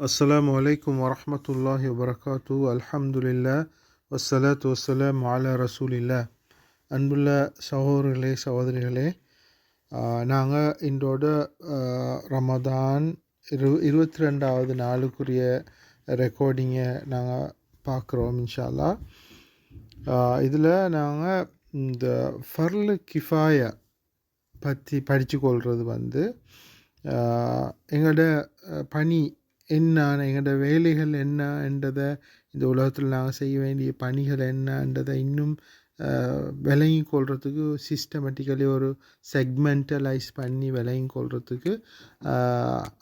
அஸ்ஸலாமு அலைக்கும் வரஹ்மத்துல்லாஹி வபரகாத்து அல்ஹம்துலில்லா வசலாத்து வசலாம் அலா ரசூலில்லா அன்புள்ள சகோதரர்களே சகோதரிகளே நாங்கள் இன்றோட ரமதான் இரு இருபத்தி ரெண்டாவது நாளுக்குரிய ரெக்கார்டிங்கை நாங்கள் பார்க்குறோம் இன்ஷால்லா இதில் நாங்கள் இந்த ஃபர்லு கிஃபாயை பற்றி படித்து கொள்வது வந்து எங்களோட பணி என்ன எங்களோட வேலைகள் என்ன என்றதை இந்த உலகத்தில் நாங்கள் செய்ய வேண்டிய பணிகள் என்னன்றதை இன்னும் விளங்கி கொள்றதுக்கு சிஸ்டமேட்டிக்கலி ஒரு செக்மெண்டலைஸ் பண்ணி விளங்கி கொள்றதுக்கு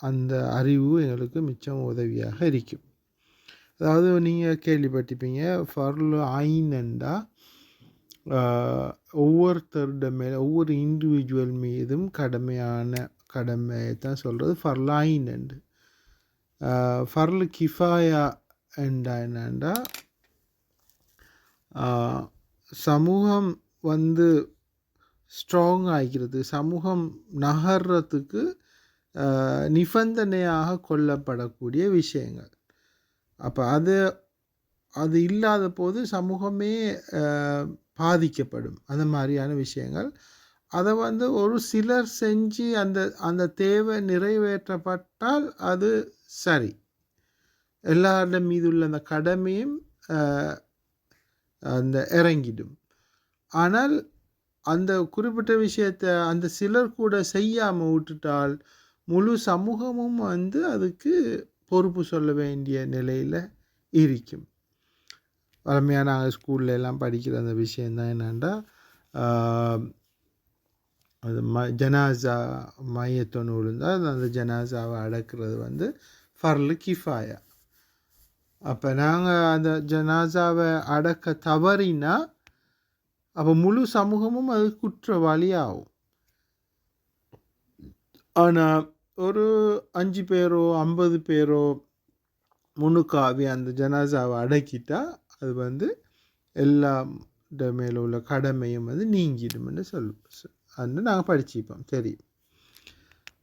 அந்த அறிவு எங்களுக்கு மிச்சம் உதவியாக இருக்கும். அதாவது நீங்கள் கேள்விப்பட்டிருப்பீங்க ஃபர்லு ஆயினண்டா ஒவ்வொருத்தருட மேலே ஒவ்வொரு இண்டிவிஜுவல் மீதும் கடமையான கடமையை தான் சொல்கிறது ஃபர்லாயின் என்று. ஃபர்லு கிஃபாயா என்றா என்னண்டா சமூகம் வந்து ஸ்ட்ராங் ஆகிறது சமூகம் நகர்றதுக்கு நிபந்தனையாக கொள்ளப்படக்கூடிய விஷயங்கள் அப்போ அது அது இல்லாத போது சமூகமே பாதிக்கப்படும் அந்த மாதிரியான விஷயங்கள் அதை வந்து ஒரு சிலர் செஞ்சு அந்த அந்த தேவை நிறைவேற்றப்பட்டால் அது சரி. எல்லாரிடம் மீது உள்ள அந்த கடமையும் அந்த இறங்கிடும். ஆனால் அந்த குறிப்பிட்ட விஷயத்தை அந்த சிலர் கூட செய்யாமல் விட்டுட்டால் முழு சமூகமும் வந்து அதுக்கு பொறுப்பு சொல்ல வேண்டிய நிலையில் இருக்கும். வளமையாக நாங்கள் ஸ்கூல்ல எல்லாம் படிக்கிற அந்த விஷயந்தான் என்னென்னா அது ம ஜனாசா மையத்தொன்று விழுந்தால் அந்த ஜனாசாவை அடக்கிறது வந்து ஃபர்லு கிஃபாயா. அப்போ நாங்கள் அந்த ஜனாசாவை அடக்க தவறினா அப்போ முழு சமூகமும் அது குற்றவாளி ஆகும் ஆனால் ஒரு அஞ்சு பேரோ ஐம்பது பேரோ முன்னுக்காவி அந்த ஜனாசாவை அடக்கிட்டா அது வந்து எல்லா மேலே உள்ள கடமையும் வந்து நீங்கிடும்னு சொல் அந்த நாங்கள் படிச்சுப்போம். சரி.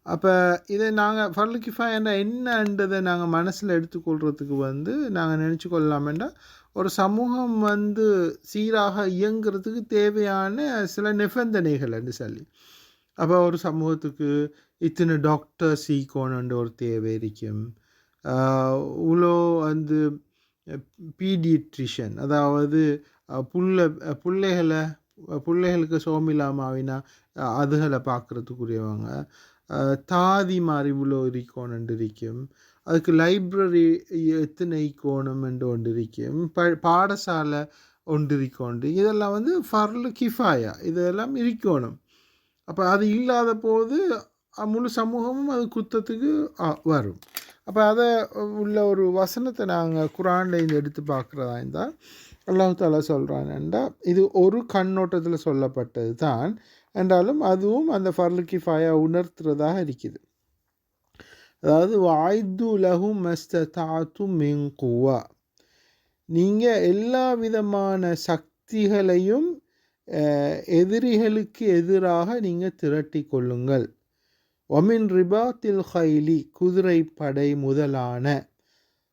அப்போ இதை நாங்கள் ஃபர்லு கிஃபாயன்னா என்னன்றதை நாங்கள் மனசில் எடுத்துக்கொள்கிறதுக்கு வந்து நாங்கள் நினச்சி கொள்ளலாமெண்டா ஒரு சமூகம் வந்து சீராக இயங்குறதுக்கு தேவையான சில நிபந்தனைகள்னு சொல்லி. அப்போ ஒரு சமூகத்துக்கு இத்தனை டாக்டர் சீக்கோணுன்ற ஒரு தேவை இருக்கும். இவ்வளோ வந்து பீடியட்ரிஷன் அதாவது புள்ள பிள்ளைகளை பிள்ளைகளுக்கு சோமில்லாம ஆவினா அதுகளை பார்க்குறதுக்குரியவங்க. தாதி மாதிரி இவ்வளோ இருக்கோணுண்டு இருக்கும் அதுக்கு லைப்ரரி எத்தனை கோணம் என்று ஒன்று இருக்கும் ப பாடசாலை ஒன்று இருக்கோண்டு இதெல்லாம் வந்து ஃபர்லு கிஃபாயா. இதெல்லாம் இருக்கணும் அப்போ அது இல்லாத போது முழு சமூகமும் அது குத்தத்துக்கு வரும். அப்போ அதை உள்ள ஒரு வசனத்தை நாங்கள் குரானில் இருந்து எடுத்து பார்க்குறதா இருந்தால் அல்லாஹ் சொல்கிறான்டா இது ஒரு கண்ணோட்டத்தில் சொல்லப்பட்டது தான் என்றாலும் அதுவும் அந்த ஃபர்லு ஃபாயா உணர்த்துறதாக இருக்குது. அதாவது வாய்து லகும் மஸ்த தாத்து மெங்குவா நீங்கள் எல்லா விதமான சக்திகளையும் எதிரிகளுக்கு எதிராக நீங்கள் திரட்டி கொள்ளுங்கள். ஒமின் ரிபாத்தில் ஹைலி குதிரை படை முதலான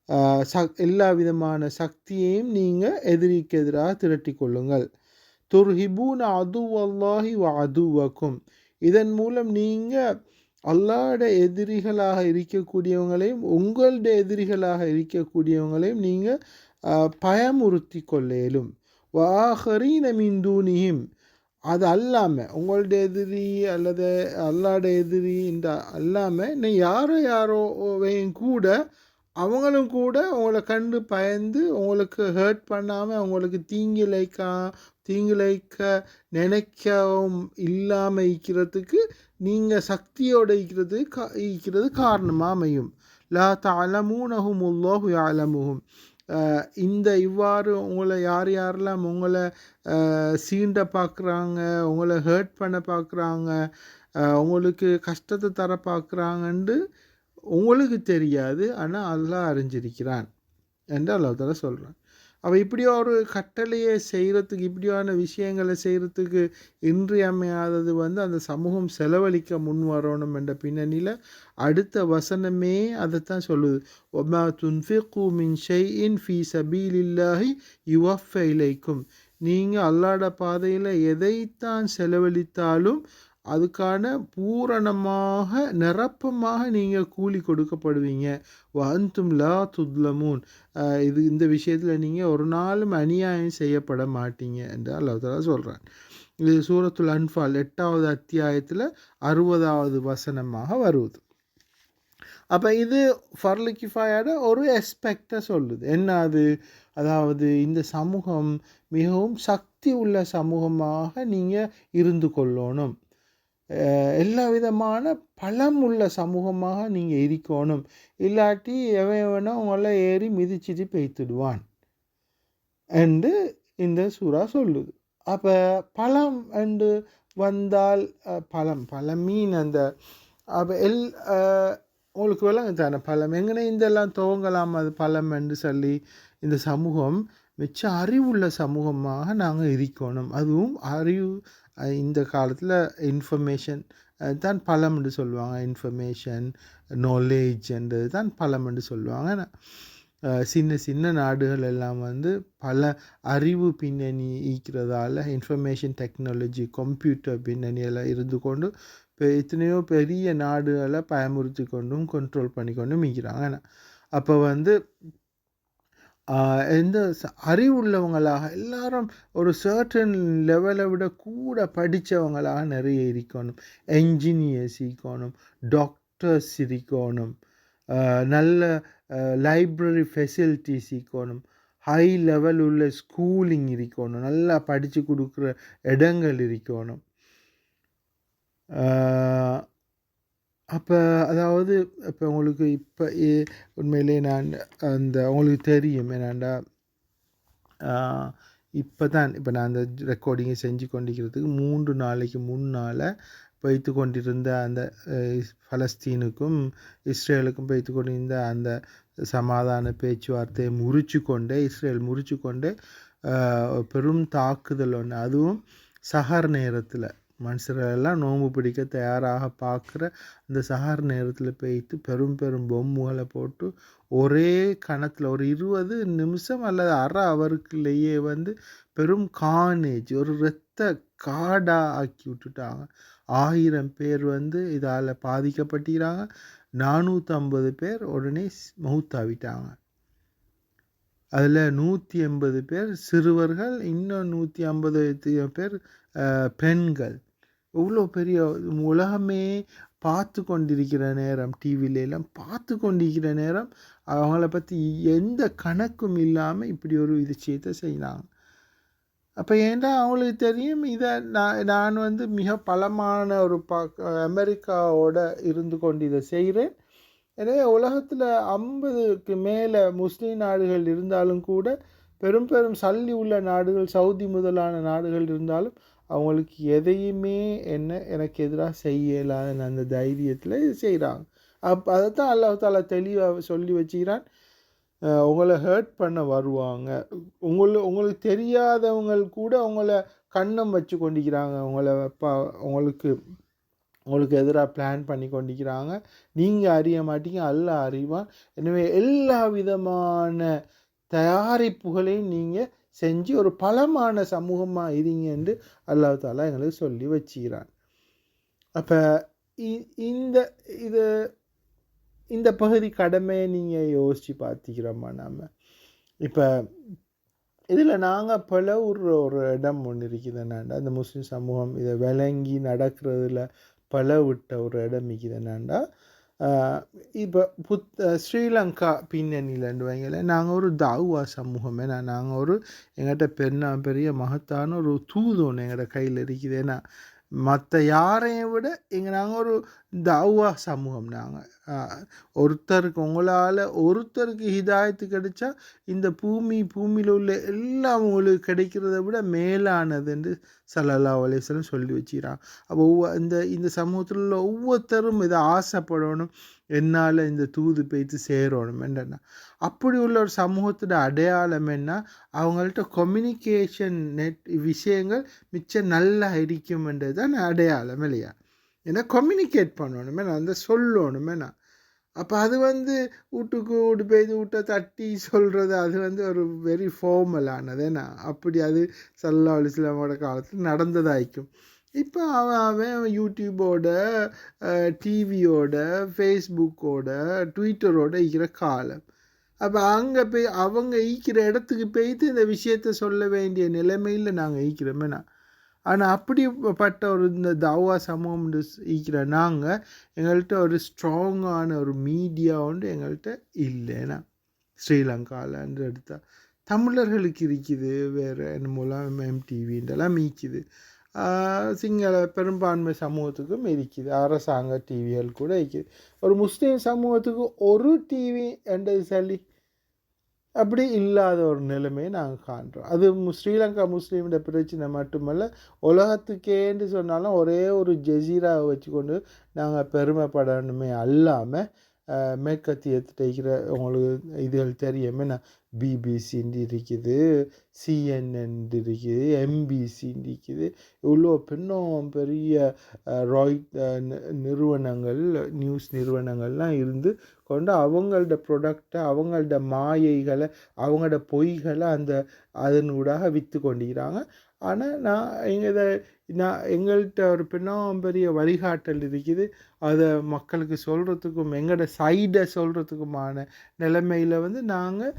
ச சக் எல்லா விதமான சக்தியையும் நீங்கள் எதிரிக்கு எதிராக திரட்டி கொள்ளுங்கள். துர்ஹிபூன் அதுவல்லாஹி வ அதுவக்கும். இதன் மூலம் நீங்கள் அல்லாட எதிரிகளாக இருக்கக்கூடியவங்களையும் உங்களுடைய எதிரிகளாக இருக்கக்கூடியவங்களையும் நீங்கள் பயமுறுத்தி கொள்ளேலும். வாஹரீன மிந்தூனியும் அது அல்லாமல் உங்களுடைய எதிரி அல்லது அல்லாட எதிரி இந்த அல்லாமல் இன்னும் யாரோ யாரோவையும் கூட அவங்களும் கூட உங்களை கண்டு பயந்து உங்களுக்கு ஹர்ட் பண்ணாமல் உங்களுக்கு தீங்கிழைக்கா தீங்கிழைக்க நினைக்கவும் இல்லாமல் இருக்கிறதுக்கு நீங்கள் சக்தியோடு இருக்கிறது கா இருக்கிறது காரணமாக அமையும். லா தலமூனஹும் உல்லாஹு யாலமுகும் இந்த இவ்வாறு உங்களை யார் யாரெல்லாம் உங்களை சீண்ட பார்க்குறாங்க உங்களை ஹேர்ட் பண்ண பார்க்குறாங்க உங்களுக்கு கஷ்டத்தை தர பார்க்குறாங்கன்ட்டு உங்களுக்கு தெரியாது. ஆனால் அல்லாஹ் அறிஞ்சிருக்கிறான். என்று அல்லாஹ் சொல்கிறான் அவள் இப்படியோ ஒரு கட்டளையை செய்கிறதுக்கு இப்படியான விஷயங்களை செய்கிறதுக்கு இன்றியமையாதது வந்து அந்த சமூகம் செலவழிக்க முன் வரணும் என்ற பின்னணியில் அடுத்த வசனமே அதைத்தான் சொல்லுது. ஒமா துன்ஃபிகு மின் இன் ஃபி சபீலில்லாஹி யுவஃப இலைக்கும். நீங்கள் அல்லாட பாதையில் எதைத்தான் செலவழித்தாலும் அதுக்கான பூரணமாக நிரப்பமாக நீங்கள் கூலி கொடுக்கப்படுவீங்க. வந்தும் லா துத்லமூன். இது இந்த விஷயத்தில் நீங்கள் ஒரு நாளும் அநியாயம் செய்யப்பட மாட்டீங்க என்று அல்லாஹாலா சொல்கிறான் இது சூரத்துல் அன்ஃபால் எட்டாவது அத்தியாயத்தில் அறுபதாவது வசனமாக வருவது. அப்போ இது ஃபர்லு கிஃபாயோட ஒரு எஸ்பெக்டை சொல்லுது. என்ன அது? அதாவது இந்த சமூகம் மிகவும் சக்தி உள்ள சமூகமாக நீங்கள் இருந்து கொள்ளணும். எல்லா விதமான பலம் உள்ள சமூகமாக நீங்கள் இருக்கணும். இல்லாட்டி எவன் எவனோ உங்களை ஏறி மிதிச்சிட்டு பெய்த்துடுவான் என்று இந்த சூறா சொல்லுது. அப்போ பழம் என்று வந்தால் பழம் பழம் மீன் அந்த அப்போ எல் உங்களுக்கு விளங்க தானே பழம் எங்கனே இதெல்லாம் துவங்கலாம் அது பழம் என்று சொல்லி இந்த சமூகம் மிச்ச அறிவுள்ள சமூகமாக நாங்கள் இருக்கணும். அதுவும் அறிவு இந்த காலத்தில் இன்ஃபர்மேஷன் தான் பழம் என்று சொல்லுவாங்க. இன்ஃபர்மேஷன் நாலேஜ் என்றது தான் பழம் என்று சொல்லுவாங்க. சின்ன சின்ன நாடுகள் எல்லாம் வந்து பல அறிவு பின்னணி ஈக்கிறதால இன்ஃபர்மேஷன் டெக்னாலஜி கம்ப்யூட்டர் பின்னணியெல்லாம் இருந்து கொண்டு இப்போ எத்தனையோ பெரிய நாடுகளை பயமுறுத்தி கொண்டும் கண்ட்ரோல் பண்ணி கொண்டும் இருக்கிறாங்க. அப்போ வந்து எந்த அறிவுள்ளவங்களாக எல்லாரும் ஒரு சர்டன் லெவலை விட கூட படித்தவங்களாக நிறைய இருக்கணும். என்ஜினியர்ஸ் இருக்கணும் டாக்டர்ஸ் இருக்கணும் நல்ல லைப்ரரி ஃபெசிலிட்டிஸ் இருக்கணும் ஹை லெவல் உள்ள ஸ்கூலிங் இருக்கணும் நல்லா படித்து கொடுக்குற இடங்கள் இருக்கணும். அப்போ அதாவது இப்போ உங்களுக்கு இப்போ உண்மையிலே நான் அந்த உங்களுக்கு தெரியும் என்னண்டா இப்போ தான் இப்போ நான் அந்த ரெக்கார்டிங்கை செஞ்சு கொண்டிருக்கிறதுக்கு மூன்று நாளைக்கு முன்னால் வைத்து கொண்டிருந்த அந்த பலஸ்தீனுக்கும் இஸ்ரேலுக்கும் வைத்து கொண்டிருந்த அந்த சமாதான பேச்சுவார்த்தையை முறிச்சு கொண்டே இஸ்ரேல் முறிச்சு கொண்டே பெரும் தாக்குதல் ஒன்று அதுவும் சஹர் நேரத்தில். மனுஷர்கள் எல்லாம் நோன்பு பிடிக்க தயாராக பார்க்குற அந்த சஹர் நேரத்தில் பெய்த்து பெரும் பெரும் பொம்முகளை போட்டு ஒரே கணத்தில் ஒரு இருபது நிமிஷம் அல்லது அரை அவருக்குள்ளேயே வந்து பெரும் கானேஜ் ஒரு இரத்த காடா ஆக்கி விட்டுட்டாங்க. ஆயிரம் பேர் வந்து இதால் பாதிக்கப்பட்டுக்கிறாங்க நானூற்றம்பது பேர் உடனே மவுத்தாவிட்டாங்க அதில் நூற்றி எண்பது பேர் சிறுவர்கள் இன்னும் நூற்றி ஐம்பது பேர் பெண்கள். இவ்வளோ பெரிய உலகமே பார்த்து கொண்டிருக்கிற நேரம் டிவியில எல்லாம் பார்த்து கொண்டிருக்கிற நேரம் அவங்கள பற்றி எந்த கணக்கும் இல்லாமல் இப்படி ஒரு விஷயத்தை செய்யலாம் அப்போ ஏன்டா அவங்களுக்கு தெரியும்? இதை நான் நான் வந்து மிக பலமான ஒரு ப அமெரிக்காவோட இருந்து கொண்டு இதை செய்கிறேன் எனவே உலகத்தில் ஐம்பதுக்கு மேலே முஸ்லீம் நாடுகள் இருந்தாலும் கூட பெரும் பெரும் சல்லி உள்ள நாடுகள் சவுதி முதலான நாடுகள் இருந்தாலும் அவங்களுக்கு எதையுமே என்ன எனக்கு எதிராக செய்யலாத அந்த தைரியத்தில் செய்கிறாங்க அப் அதைத்தான் அல்லாஹ் தாலா தெளிவாக சொல்லி வச்சுக்கிறான். உங்களை ஹர்ட் பண்ண வருவாங்க. உங்களு உங்களுக்கு தெரியாதவங்க கூட உங்களை கண்ணம் வச்சு கொண்டிக்கிறாங்க உங்களை ப உங்களுக்கு உங்களுக்கு எதிராக பிளான் பண்ணி கொண்டிருக்கிறாங்க. நீங்கள் அறிய மாட்டீங்க அல்லாஹ் அறிவான். எனவே எல்லா விதமான தயாரிப்புகளையும் நீங்கள் செஞ்சு ஒரு பலமான சமூகமாக இருங்க என்று அல்லாஹ் தாலா எங்களுக்கு சொல்லி வச்சுக்கிறான். அப்போ இந்த இது இந்த பகுதி கடமையை நீங்கள் யோசித்து பார்த்திக்கிறோமா நாம்? இப்போ இதில் நாங்கள் பல ஒரு ஒரு இடம் ஒன்று இருக்குது. என்னண்டா இந்த முஸ்லீம் சமூகம் இதை விளங்கி நடக்கிறதுல பல விட்ட ஒரு இடம் இருக்குது. என்னண்டா இப்போ புத் ஸ்ரீலங்கா பின்னணியிலன்னு வைங்களேன் நாங்கள் ஒரு தாவா சமூகம் ஏன்னா நாங்கள் ஒரு எங்கள்கிட்ட பெண்ணா பெரிய மகத்தான ஒரு தூது ஒன்று எங்கள்கிட்ட கையில் இருக்குது ஏன்னா மற்ற யாரையும் விட எங்கள் நாங்கள் ஒரு தாவா சமூகம் நாங்கள் ஒருத்தருக்கு உங்களால் ஒருத்தருக்கு ஹிதாயத்து கிடைச்சா இந்த பூமி பூமியில் உள்ள எல்லாம் உங்களுக்கு கிடைக்கிறத விட மேலானது என்று சல்லல்லா அலிஸ்லம் சொல்லி வச்சுக்கிறான். அப்போ ஒவ்வொ- இந்த இந்த சமூகத்தில் உள்ள ஒவ்வொருத்தரும் இதை ஆசைப்படணும் என்னால் இந்த தூது பேய்த்து சேரணும் என்னன்னா அப்படி உள்ள ஒரு சமூகத்தோட அடையாளம் என்ன? அவங்கள்ட்ட கம்யூனிகேஷன் நெட் விஷயங்கள் மிச்சம் நல்லா இருக்கும்ன்றது தான் அடையாளம் இல்லையா? ஏன்னா கம்யூனிகேட் பண்ணணுமே நான் அந்த சொல்லணுமே நான். அப்போ அது வந்து வீட்டுக்கு வீட்டு பெய்து வீட்டை தட்டி சொல்கிறது அது வந்து ஒரு வெரி ஃபார்மலானது ஏன்னா அப்படி அது சல்லா அலிஸ்லாமோட காலத்தில் நடந்ததாய்க்கும். இப்போ அவன் அவன் யூடியூபோட டிவியோட ஃபேஸ்புக்கோட ட்விட்டரோட இருக்கிற காலம். அப்போ அங்கே போய் அவங்க ஈக்கிற இடத்துக்கு போய்த்து இந்த விஷயத்த சொல்ல வேண்டிய நிலைமையில் நாங்கள் ஈக்கிறோமேண்ணா ஆனால் அப்படிப்பட்ட ஒரு இந்த தாவா சமூகம் இருக்கிற நாங்கள் எங்கள்கிட்ட ஒரு ஸ்ட்ராங்கான ஒரு மீடியா ஒன்று எங்கள்கிட்ட இல்லைன்னா ஸ்ரீலங்காலன்னு எடுத்தால் தமிழர்களுக்கு இருக்குது வேறு என்னமோலாம் எம்டிவின்றெல்லாம் மீக்குது. சிங்கள பெரும்பான்மை சமூகத்துக்கும் இருக்குது. அரசாங்க டிவிகள் கூட இருக்குது. ஒரு முஸ்லீம் சமூகத்துக்கு ஒரு டிவி என்றது சொல்லி அப்படி இல்லாத ஒரு நிலைமையை நாங்கள் காண்றோம். அது ஸ்ரீலங்கா முஸ்லீமோட பிரச்சனை மட்டுமல்ல உலகத்துக்கேன்னு சொன்னாலும் ஒரே ஒரு ஜெசீராவை வச்சுக்கொண்டு நாங்கள் பெருமைப்படணுமே அல்லாமல் மேற்கத்தியத்தில் இருக்கிற உங்களுக்கு இதுகள் தெரியும். என்ன? பிபிசின்னு இருக்குது சிஎன்என் இருக்குது எம்பிசின்னு இருக்குது. இவ்வளோ பின்னும் பெரிய ராய் நிறுவனங்கள் நியூஸ் நிறுவனங்கள்லாம் இருந்து கொண்டு அவங்களோட ப்ரொடக்டை அவங்களோட மாயைகளை அவங்களோட பொய்களை அந்த அதனூடாக விற்று கொண்டிருக்கிறாங்க. ஆனால் நான் எங்கள் இதை நான் எங்கள்கிட்ட ஒரு பின்னம் பெரிய வழிகாட்டல் இருக்குது. அதை மக்களுக்கு சொல்கிறதுக்கும் எங்களோட சைடை சொல்கிறதுக்குமான நிலைமையில் வந்து நாங்கள்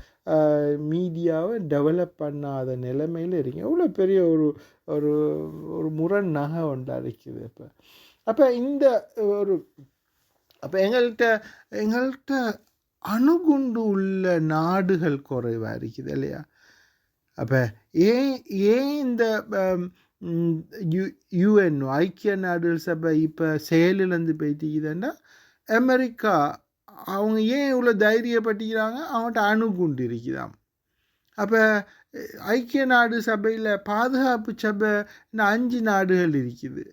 மீடியாவை டெவலப் பண்ணாத நிலைமையில் இருக்கீங்க. எவ்வளோ பெரிய ஒரு ஒரு ஒரு முரண் நகை ஒன்றா இருக்குது இப்போ. அப்போ இந்த ஒரு அப்போ எங்கள்கிட்ட எங்கள்கிட்ட அணுகுண்டு உள்ள நாடுகள் குறைவாக இருக்குது இல்லையா? அப்போ ஏன் ஏன் இந்த யு யுஎன் ஐக்கிய நாடுகள் சபை இப்போ செயலிலேருந்து போயிட்டுக்குதுன்னா அமெரிக்கா அவங்க ஏன் இவ்வளோ தைரியப்பட்டிக்கிறாங்க அவங்கள்ட்ட அணுகுண்டு இருக்குதாம். அப்போ ஐக்கிய நாடு சபையில் பாதுகாப்பு சபை இந்த அஞ்சு நாடுகள் இருக்குது.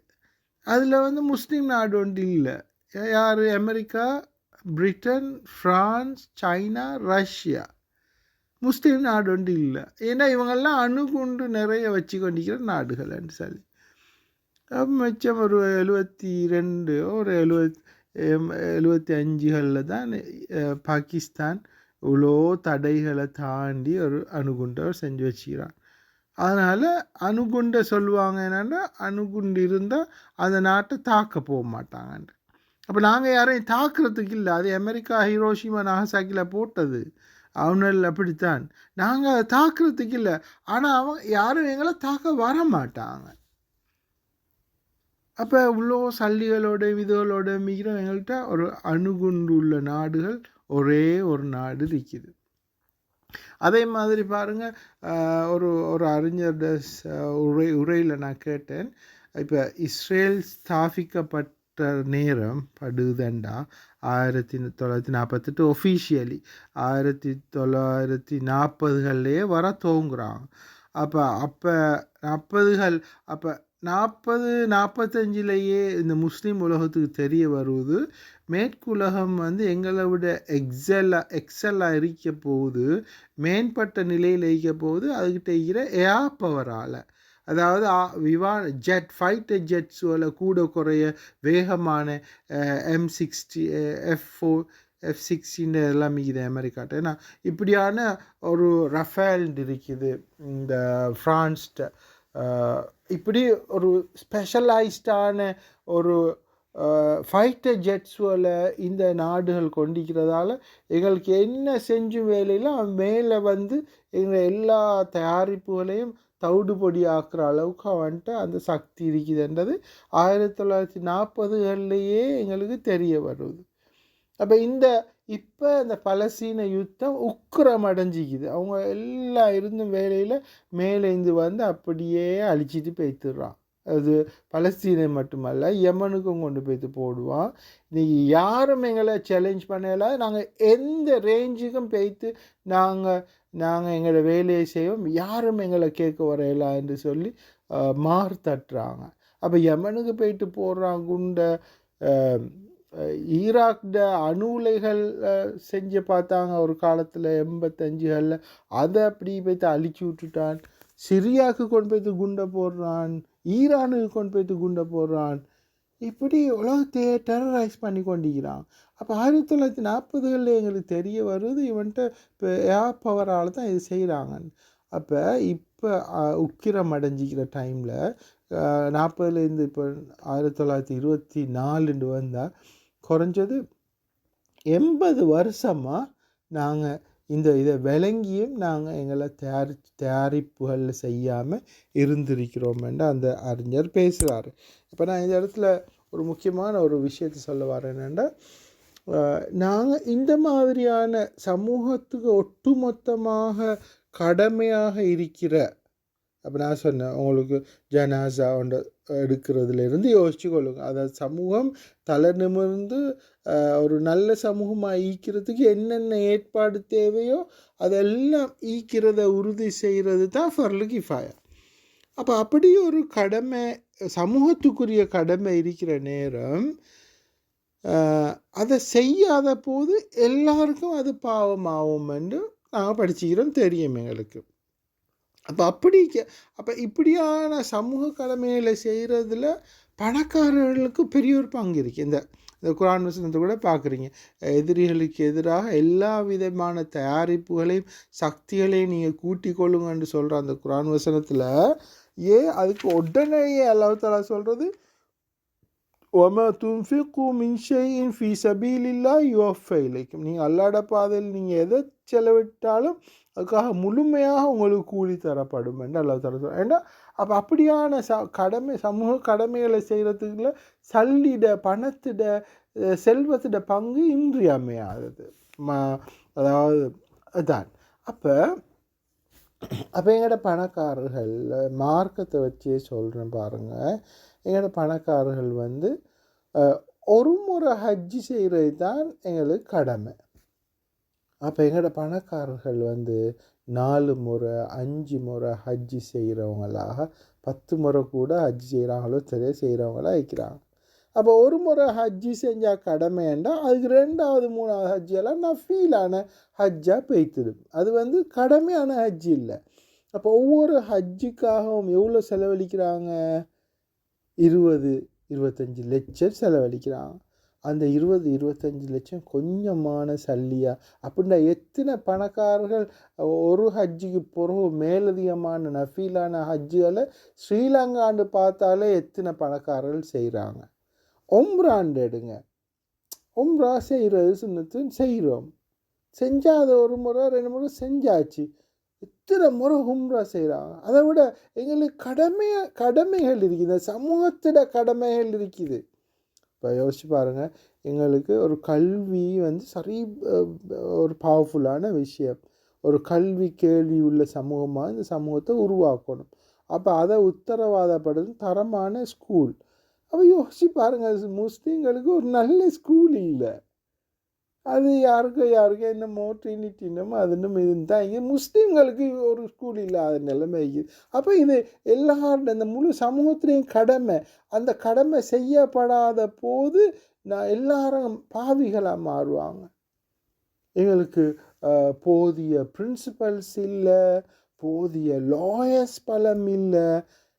அதில் வந்து முஸ்லீம் நாடு ஒன்று இல்லை. யார்? America Britain France China Russia. முஸ்லீம் நாடு ஒன்று இல்லை. ஏன்னா இவங்கெல்லாம் அணுகுண்டு நிறைய வச்சு கொண்டிருக்கிற நாடுகள்னு சொல்லி. அப்ப மிச்சம் ஒரு எழுபத்தி ரெண்டு ஒரு எழுபத் எழுபத்தி அஞ்சுகளில் தான் பாகிஸ்தான் இவ்வளோ தடைகளை தாண்டி ஒரு அணுகுண்டை செஞ்சு வச்சுக்கிறான். அதனால் அணுகுண்டை சொல்லுவாங்க என்னென்னா அணுகுண்டு இருந்தால் அந்த நாட்டை தாக்க போக மாட்டாங்கன்ட்டு. அப்போ நாங்கள் யாரையும் தாக்குறதுக்கு இல்லை. அது அமெரிக்கா ஹீரோஷிமா நாகசாக்கியில் போட்டது. அவனல் அப்படித்தான். நாங்கள் தாக்குறதுக்கு இல்லை. ஆனால் அவன் யாரும் எங்களை தாக்க வர மாட்டாங்க. அப்போ இவ்வளோ சல்லிகளோட இதுகளோட மிகிரம் எங்கள்கிட்ட ஒரு அணுகுண்டு உள்ள நாடுகள் ஒரே ஒரு நாடு இருக்குது அதே மாதிரி பாருங்கள் ஒரு ஒரு அறிஞர் உரை உரையில் நான் கேட்டேன். இப்போ இஸ்ரேல் ஸ்தாபிக்கப்பட்ட நேரம் படுதண்டா? ஆயிரத்தி தொள்ளாயிரத்தி நாற்பத்தெட்டு ஒஃபிஷியலி ஆயிரத்தி தொள்ளாயிரத்தி நாற்பதுகள்லேயே வர துவங்குறாங்க அப்போ அப்போ நாற்பதுகள் அப்போ நாற்பது நாற்பத்தஞ்சிலேயே இந்த முஸ்லீம் உலகத்துக்கு தெரிய வருவது மேற்குலகம் வந்து எங்களை விட எக்ஸலாக எக்ஸலாக இருக்க போகுது மேம்பட்ட நிலையில் இருக்க போகுது அதுக்கிட்ட இருக்கிற ஏர் பவரால் அதாவது விமான ஜெட் ஃபைட்டர் ஜெட்ஸுவில் கூட குறைய வேகமான M sixty F four F sixteen எல்லாம் மிகுது அமெரிக்காட்ட ஏன்னா இப்படியான ஒரு ரஃபேல் இருக்குது. இந்த ஃப்ரான்ஸ்ட இப்படி ஒரு ஸ்பெஷலைஸ்டான ஒரு ஃபைட்டர் ஜெட்ஸுவில் இந்த நாடுகள் கொண்டிருக்கிறதால எங்களுக்கு என்ன செஞ்சு வேலையில் மேலே வந்து எங்கள் எல்லா தயாரிப்புகளையும் தவிடு பொடி ஆக்குற அளவுக்கு அவன்கிட்ட அந்த சக்தி இருக்குதுன்றது ஆயிரத்தி தொள்ளாயிரத்தி நாற்பதுகள்லேயே எங்களுக்கு தெரிய வருது. அப்போ இந்த இப்போ இந்த பலஸ்தீன யுத்தம் உக்கிரம் அடைஞ்சிக்குது அவங்க எல்லாம் இருந்தும் வேலையில் மேலேந்து வந்து அப்படியே அழிச்சிட்டு போய்த்துடுறான் அது பலஸ்தீனை மட்டுமல்ல யமனுக்கும் கொண்டு போய்த்து போடுவான். நீங்கள் யாரும் எங்களை சேலஞ்ச் பண்ணல. நாங்கள் எந்த ரேஞ்சுக்கும் போய்த்து நாங்கள் நாங்கள் எங்களோட வேலையை செய்வோம். யாரும் எங்களை கேட்க வரையலா என்று சொல்லி மாறு மார் தட்டுறாங்க. அப்போ யமனுக்கு போயிட்டு போடுறான் குண்டை ஈராக்ட அணு உலைகள் செஞ்சு பார்த்தாங்க. ஒரு காலத்தில் எண்பத்தஞ்சுகளில். அதை அப்படி போய்த்து அழிச்சு விட்டுட்டான். சிரியாவுக்கு கொண்டு போய்த்து குண்டை போடுறான். ஈரானுக்கு கொண்டு போய்த்து குண்டை போடுறான். இப்படி உலகத்தையே டெரரைஸ் பண்ணி கொண்டிருக்கிறான். அப்போ ஆயிரத்தி தொள்ளாயிரத்தி நாற்பதுகளில் எங்களுக்கு தெரிய வருது இவன்ட்டு இப்போ ஏ பவரால் தான் இது செய்கிறாங்க அப்போ இப்போ உக்கிரம் அடைஞ்சிக்கிற டைமில் நாற்பதுலேருந்து இப்போ ஆயிரத்தி தொள்ளாயிரத்தி இருபத்தி நாலுண்டு வந்தால் குறைஞ்சது எண்பது வருஷமாக நாங்கள் இந்த இதை விளங்கியும் நாங்கள் எங்களை தயாரி தயாரிப்புகள் செய்யாமல் இருந்திருக்கிறோமென்று அந்த அறிஞர் பேசுகிறார் இப்போ நான் இந்த இடத்துல ஒரு முக்கியமான ஒரு விஷயத்தை சொல்ல வரேன் என்னென்னா நாங்கள் இந்த மாதிரியான சமூகத்துக்கு ஒட்டுமொத்தமாக கடமையாக இருக்கிற அப்போ நான் சொன்னேன் உங்களுக்கு ஜனாசா ஒன்று எடுக்கிறதுலேருந்து யோசிச்சு கொள்ளுங்க. அதாவது சமூகம் தலை நிமிர்ந்து ஒரு நல்ல சமூகமாக ஈக்கிறதுக்கு என்னென்ன ஏற்பாடு தேவையோ அதெல்லாம் ஈக்கிறத உறுதி செய்கிறது தான் ஃபர்லு கிஃபாயா அப்போ அப்படி ஒரு கடமை சமூகத்துக்குரிய கடமை இருக்கிற நேரம் அதை செய்யாத போது எல்லாருக்கும் அது பாவமாகும் என்று நாங்கள் படிச்சுக்கிறோம் தெரியும் எங்களுக்கு. அப்போ அப்படி அப்போ இப்படியான சமூக கடமைகளை செய்கிறதுல பணக்காரர்களுக்கு பெரிய ஒரு பங்கு இருக்குது இந்த இந்த குரான் வசனத்தை கூட பார்க்குறீங்க. எதிரிகளுக்கு எதிராக எல்லா விதமான தயாரிப்புகளையும் சக்திகளையும் நீங்கள் கூட்டி கொள்ளுங்கன்னு சொல்கிற அந்த குரான் வசனத்தில் ஏன் அதுக்கு உடனேயே அல்லாஹ் தஆலா சொல்கிறது ஒம துன்ஃபிக்கு மின்ஷையின் ஷைஇன் ஃபீ சபீலில்லா யுவஃப லைக்கும் நீங்கள் அல்லாட பாதையில் நீங்கள் எதை செலவிட்டாலும் அதுக்காக முழுமையாக உங்களுக்கு கூலி தரப்படும் என்று அல்லாஹ் தர ஏண்டா? ஏன்னா அப்போ அப்படியான ச கடமை சமூக கடமைகளை செய்கிறதுக்குள்ள சல்லிட பணத்திட செல்வத்திட பங்கு இன்றியமையாதது ம அதாவது அதான். அப்போ அப்போ எங்களோட பணக்காரர்கள் மார்க்கத்தை வச்சே சொல்கிறேன் பாருங்கள் எங்களோட பணக்காரர்கள் வந்து ஒரு முறை ஹஜ்ஜி செய்கிறது தான் எங்களுக்கு கடமை. அப்போ எங்களோட பணக்காரர்கள் வந்து நாலு முறை அஞ்சு முறை ஹஜ்ஜி செய்கிறவங்களாக பத்து முறை கூட ஹஜ்ஜி செய்கிறாங்களோ சரியா செய்கிறவங்களா இருக்கிறாங்க. அப்போ ஒரு முறை ஹஜ்ஜி செஞ்சால் கடமைண்டா அதுக்கு ரெண்டாவது மூணாவது ஹஜ்ஜெல்லாம் நான் ஃபீலான ஹஜ்ஜாக பெய்த்துடும். அது வந்து கடமையான ஹஜ்ஜி இல்லை. அப்போ ஒவ்வொரு ஹஜ்ஜுக்காகவும் எவ்வளோ செலவழிக்கிறாங்க? இருபது இருபத்தஞ்சி லட்சம் செலவழிக்கிறாங்க அந்த இருபது இருபத்தஞ்சி லட்சம் கொஞ்சமான சல்லியா? அப்படின்னா எத்தனை பணக்காரர்கள் ஒரு ஹஜ்ஜுக்கு பிறகு மேலதிகமான நஃபீலான ஹஜ்ஜுகளை ஸ்ரீலங்காண்டு பார்த்தாலே எத்தனை பணக்காரர்கள் செய்கிறாங்க ஒம்ராண்டு எடுங்க. ஒம்ரா செய்கிறது சுண்ணத்துன்னு செய்கிறோம் அதை ஒரு முறை ரெண்டு முறை செஞ்சாச்சு. எத்தனை முறை ஹும்ரா செய்கிறாங்க அதை விட எங்களுக்கு கடமையா கடமைகள் இருக்குது. சமூகத்திட கடமைகள் இருக்குது. இப்போ யோசிச்சு பாருங்கள் எங்களுக்கு ஒரு கல்வி வந்து சரி ஒரு பவர்ஃபுல்லான விஷயம். ஒரு கல்வி கேள்வி உள்ள சமூகமாக இந்த சமூகத்தை உருவாக்கணும். அப்போ அதை உத்தரவாதப்படுது தரமான ஸ்கூல் அப்போ யோசிச்சு பாருங்கள் முஸ்லீம்களுக்கு ஒரு நல்ல ஸ்கூல் இல்லை. அது யாருக்கும் யாருக்கும் என்னமோ ட்ரினிட்டினும் அதுன்னும் இதுன்னு தான் இங்கே முஸ்லீம்களுக்கு ஒரு ஸ்கூல் இல்லாத நிலைமை இருக்குது அப்போ இது எல்லாரும் இந்த முழு சமூகத்திலையும் கடமை. அந்த கடமை செய்யப்படாத போது நான் எல்லாரும் பாவிகளாக மாறுவாங்க. எங்களுக்கு போதிய பிரின்சிபல்ஸ் இல்லை போதிய லாயர்ஸ் பலம் இல்லை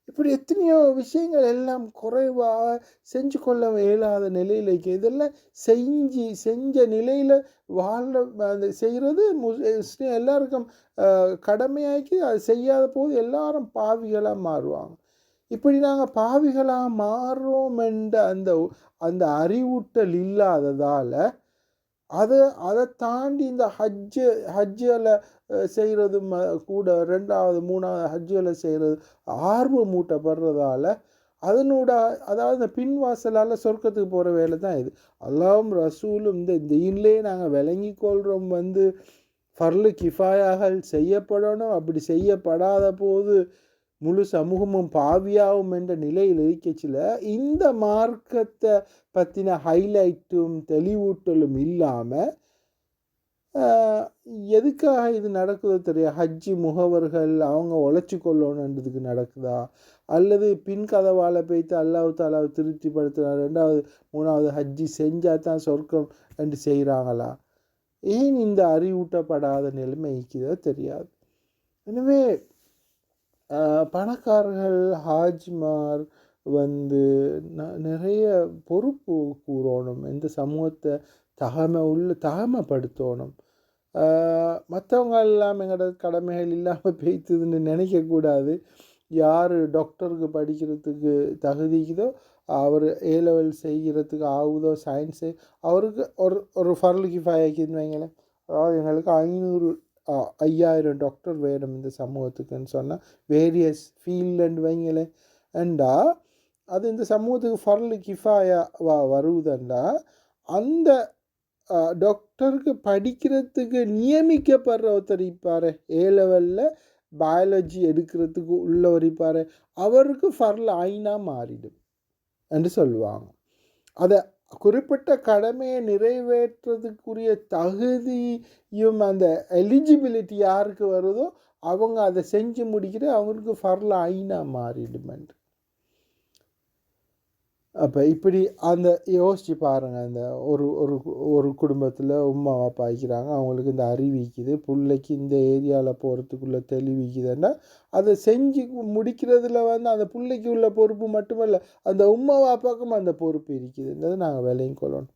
இப்படி எத்தனையோ விஷயங்கள் எல்லாம் குறைவாக செஞ்சு கொள்ள இயலாத நிலையில் இருக்கு. இதெல்லாம் செஞ்சு செஞ்ச நிலையில் வாழ்ற அந்த செய்கிறது முஸ்லீம் எல்லாருக்கும் கடமையாக்கி அது செய்யாத போது எல்லாரும் பாவிகளாக மாறுவாங்க. இப்படி நாங்கள் பாவிகளாக மாறுறோம் என்ற அந்த அந்த அறிவூட்டல் இல்லாததால் அதை அதை தாண்டி இந்த ஹஜ்ஜு ஹஜ்ஜில் செய்கிறது ம கூட ரெண்டாவது மூணாவது ஹஜ்ஜில் செய்கிறது ஆர்வம் மூட்டப்படுறதால அதனோட அதாவது இந்த பின்வாசலால் சொர்க்கத்துக்கு போகிற வேலை தான் இது. அல்லாவும் ரசூலும் இந்த தீன்லேயே நாங்கள் விளங்கி கொள்கிறோம் வந்து ஃபர்லு கிஃபாயாக செய்யப்படணும். அப்படி செய்யப்படாத போது முழு சமூகமும் பாவியாகும் என்ற நிலையில் இருக்கச்சில இந்த மார்க்கத்தை பற்றின ஹைலைட்டும் தெளிவூட்டலும் இல்லாமல் எதுக்காக இது நடக்குதோ தெரியும் ஹஜ்ஜி முகவர்கள் அவங்க உழைச்சி கொள்ளணுன்றதுக்கு நடக்குதா? அல்லது பின் கதவால் போய்த்து அல்லாவு தாலாவை திருப்திப்படுத்தினா ரெண்டாவது மூணாவது ஹஜ்ஜி செஞ்சால் தான் சொர்க்கம் என்று செய்கிறாங்களா ஏன் இந்த அறிவூட்டப்படாத நிலைமை இருக்குதோ தெரியாது. எனவே பணக்காரர்கள் ஹாஜ்மார் வந்து நிறைய பொறுப்பு கூறணும். இந்த சமூகத்தை தகமை உள்ள தகமைப்படுத்தணும். மற்றவங்க எல்லாம் எங்களோட கடமைகள் இல்லாமல் பெய்த்துதுன்னு நினைக்கக்கூடாது. யார் டாக்டருக்கு படிக்கிறதுக்கு தகுதிக்குதோ அவர் ஏ லெவல் செய்கிறதுக்கு ஆகுதோ சயின்ஸு அவருக்கு ஒரு ஒரு ஃபர்லு கிஃபாயாக்கின்னு வைங்களேன். அதாவது எங்களுக்கு ஐநூறு ஐயாயிரம் டாக்டர் வேணும் இந்த சமூகத்துக்குன்னு சொன்னால் வேரியஸ் ஃபீல்டுன்னு வைங்களேன் அண்டா அது இந்த சமூகத்துக்கு ஃபர்லு கிஃபாயா வா வருவதுண்டா அந்த டாக்டருக்கு படிக்கிறதுக்கு நியமிக்கப்படுற ஒருத்தர் இருப்பார். ஏ லெவலில் பயாலஜி எடுக்கிறதுக்கு உள்ளவர் இருப்பார். அவருக்கு ஃபர்ல ஐனாக மாறிடும். என்று சொல்லுவாங்க. அதை குறிப்பிட்ட கடமையை நிறைவேற்றுறதுக்குரிய தகுதியும் அந்த எலிஜிபிலிட்டி யாருக்கு வருதோ அவங்க அதை செஞ்சு முடிக்கிற அவங்களுக்கு ஃபர்ல ஐனா மாறிடுமென்று. அப்போ இப்படி அந்த யோசித்து பாருங்கள் அந்த ஒரு ஒரு ஒரு குடும்பத்தில் உமா அப்பா வைக்கிறாங்க அவங்களுக்கு இந்த அறிவிக்குது பிள்ளைக்கு இந்த ஏரியாவில் போகிறதுக்குள்ள தெளிவிக்குதுன்னா அதை செஞ்சு முடிக்கிறதுல வந்து அந்த பிள்ளைக்கு உள்ள பொறுப்பு மட்டுமல்ல அந்த உமா அப்பாவுக்கும் அந்த பொறுப்பு இருக்குதுன்றது நாங்கள் விலையும் கொள்ளணும்.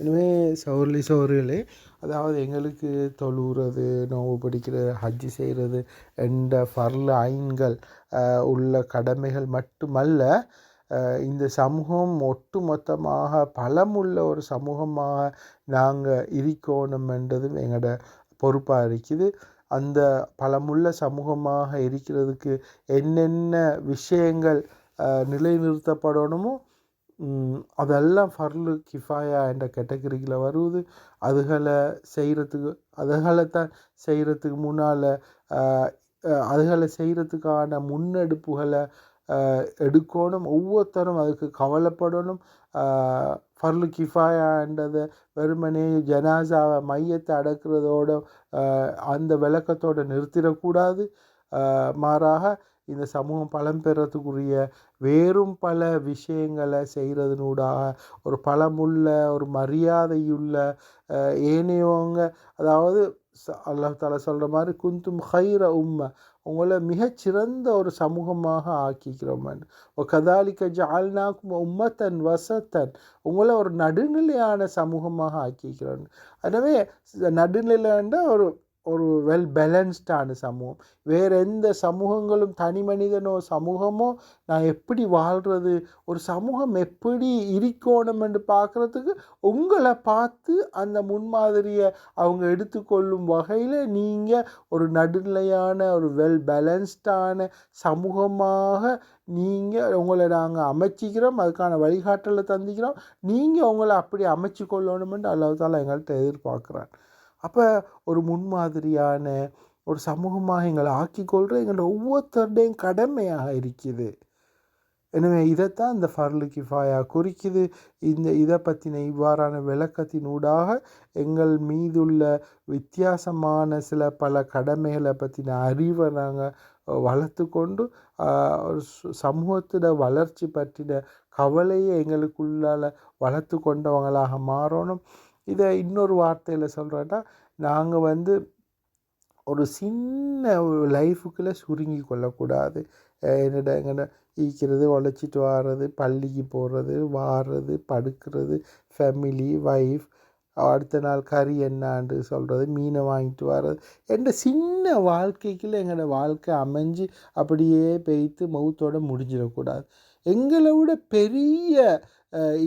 இனிமே சௌர்லி சௌரியலே அதாவது எங்களுக்கு தொழுகிறது நோவு பிடிக்கிறது ஹஜ் செய்கிறது என்ற ஃபர்ல ஐன்கள் உள்ள கடமைகள் மட்டுமல்ல இந்த சமூகம் ஒட்டுமொத்தமாக பலமுள்ள ஒரு சமூகமாக நாங்கள் இருக்கணும் என்றதும் எங்களோட பொறுப்பாக இருக்குது. அந்த பலமுள்ள சமூகமாக இருக்கிறதுக்கு என்னென்ன விஷயங்கள் நிலைநிறுத்தப்படணுமோ அதெல்லாம் ஃபர்லு கிஃபாயா என்ற கேட்டகரியில் வருவது அதுகளை செய்கிறதுக்கு அதுகளை தான் செய்கிறதுக்கு முன்னால் அதுகளை செய்கிறதுக்கான முன்னெடுப்புகளை எடுக்கணும் ஒவ்வொருத்தரும் அதுக்கு கவலைப்படணும் ஃபர்லு கிஃபாயான்றதை வெறுமனே ஜனாசாவை மையத்தை அடக்கிறதோட அந்த விளக்கத்தோடு நிறுத்திடக்கூடாது மாறாக இந்த சமூகம் பலம் பெறத்துக்குரிய வேறும் பல விஷயங்களை செய்கிறதுனூடாக ஒரு பலமுள்ள ஒரு மரியாதையுள்ள ஏனையவங்க அதாவது அல்லா தாலா சொல்கிற மாதிரி குந்தும் ஹைர உம்மை உங்களை மிகச்சிறந்த ஒரு சமூகமாக ஆக்கிக்கிறோம் கதாலிக்க ஜால்னாக்கும் உம்மத்தன் வசத்தன். உங்களை ஒரு நடுநிலையான சமூகமாக ஆக்கிக்கிறோம். எனவே நடுநிலைன்ற ஒரு ஒரு வெல் பேலன்ஸ்டான சமூகம். வேறு எந்த சமூகங்களும் தனி மனிதனோ சமூகமோ நான் எப்படி வாழ்கிறது ஒரு சமூகம் எப்படி இருக்கணும் என்று பார்க்குறதுக்கு உங்களை பார்த்து அந்த முன்மாதிரியை அவங்க எடுத்துக்கொள்ளும் வகையில் நீங்கள் ஒரு நடுநிலையான ஒரு வெல் பேலன்ஸ்டான சமூகமாக நீங்கள் உங்களை நாங்கள் அமைச்சிக்கிறோம் அதுக்கான வழிகாட்டலை தந்திக்கிறோம். நீங்கள் உங்களை அப்படி அமைச்சு கொள்ளணுமென்று அல்லாஹால எங்கள்கிட்ட எதிர்பார்க்குறான். அப்போ ஒரு முன்மாதிரியான ஒரு சமூகமாக எங்களை ஆக்கிக்கொள்கிற எங்களோட ஒவ்வொருத்தருடையும் கடமையாக இருக்குது. எனவே இதைத்தான் இந்த ஃபர்லு கிஃபாயா குறிக்குது. இந்த இதை பற்றின இவ்வாறான விளக்கத்தினூடாக எங்கள் மீதுள்ள வித்தியாசமான சில பல கடமைகளை பற்றின அறிவை நாங்கள் வளர்த்து கொண்டு சமூகத்தோட வளர்ச்சி பற்றின கவலையை எங்களுக்குள்ளால் வளர்த்து கொண்டவங்களாக மாறணும். இதை இன்னொரு வார்த்தையில் சொல்கிறேன்னா நாங்கள் வந்து ஒரு சின்ன லைஃபுக்குள்ளே சுருங்கி கொள்ளக்கூடாது. என்னடா எங்கன்னா ஈக்கிறது உழைச்சிட்டு வாடுறது பள்ளிக்கு போகிறது வாடுறது படுக்கிறது ஃபேமிலி ஒய்ஃப் அடுத்த நாள் கறி என்னான்னு சொல்கிறது மீனை வாங்கிட்டு வர்றது என்ற சின்ன வாழ்க்கைக்குள்ளே எங்களோட வாழ்க்கை அமைஞ்சு அப்படியே பெய்த்து மௌத்தோடு முடிஞ்சிடக்கூடாது. எங்களை விட பெரிய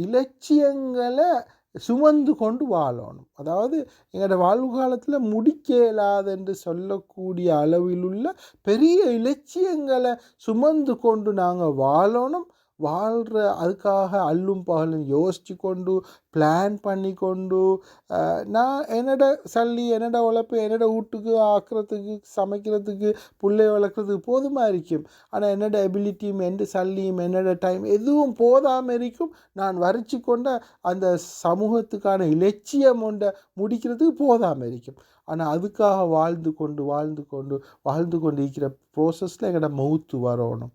இலட்சியங்களை சுமந்து கொண்டு வாழணும். அதாவது எங்களோட வாழ்வு காலத்தில் முடிக்க இயலாது என்று சொல்லக்கூடிய அளவில் உள்ள பெரிய இலட்சியங்களை சுமந்து கொண்டு நாங்கள் வாழணும். வாழ்கிற அதுக்காக அல்லும் பகலும் யோசித்து கொண்டு பிளான் பண்ணி கொண்டு நான் என்னோட சல்லி என்னோட உழைப்பு என்னோட வீட்டுக்கு ஆக்கிறதுக்கு சமைக்கிறதுக்கு பிள்ளை வளர்க்குறதுக்கு போதுமாக இருக்கும்? ஆனால் என்னோட எபிலிட்டியும் எந்த சல்லியும் என்னோட டைம் எதுவும் போதாமல் இருக்கும். நான் வரைச்சி கொண்ட அந்த சமூகத்துக்கான இலட்சியம் ஒன்றை முடிக்கிறதுக்கு போதாமல் இருக்கும். ஆனால் அதுக்காக வாழ்ந்து கொண்டு வாழ்ந்து கொண்டு வாழ்ந்து கொண்டு இருக்கிற ப்ரோசஸில் எங்களோட மவுத்து வரணும்.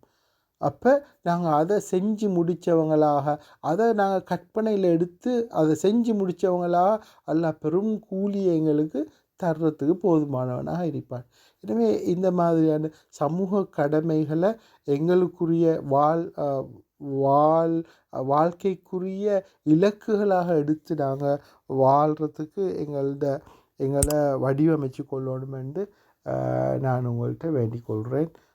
அப்போ நாங்கள் அதை செஞ்சு முடித்தவங்களாக அதை நாங்கள் கற்பனையில் எடுத்து அதை செஞ்சு முடித்தவங்களாக அல்ல பெரும் கூலியை எங்களுக்கு தர்றதுக்கு போதுமானவனாக இருப்பான் எனவே இந்த மாதிரியான சமூக கடமைகளை எங்களுக்குரிய வாழ் வாழ் வாழ்க்கைக்குரிய இலக்குகளாக எடுத்து நாங்கள் வாழ்கிறதுக்கு எங்களோட எங்களை வடிவமைச்சு கொள்ளணும் என்று நான் உங்கள்கிட்ட வேண்டிக் கொள்கிறேன்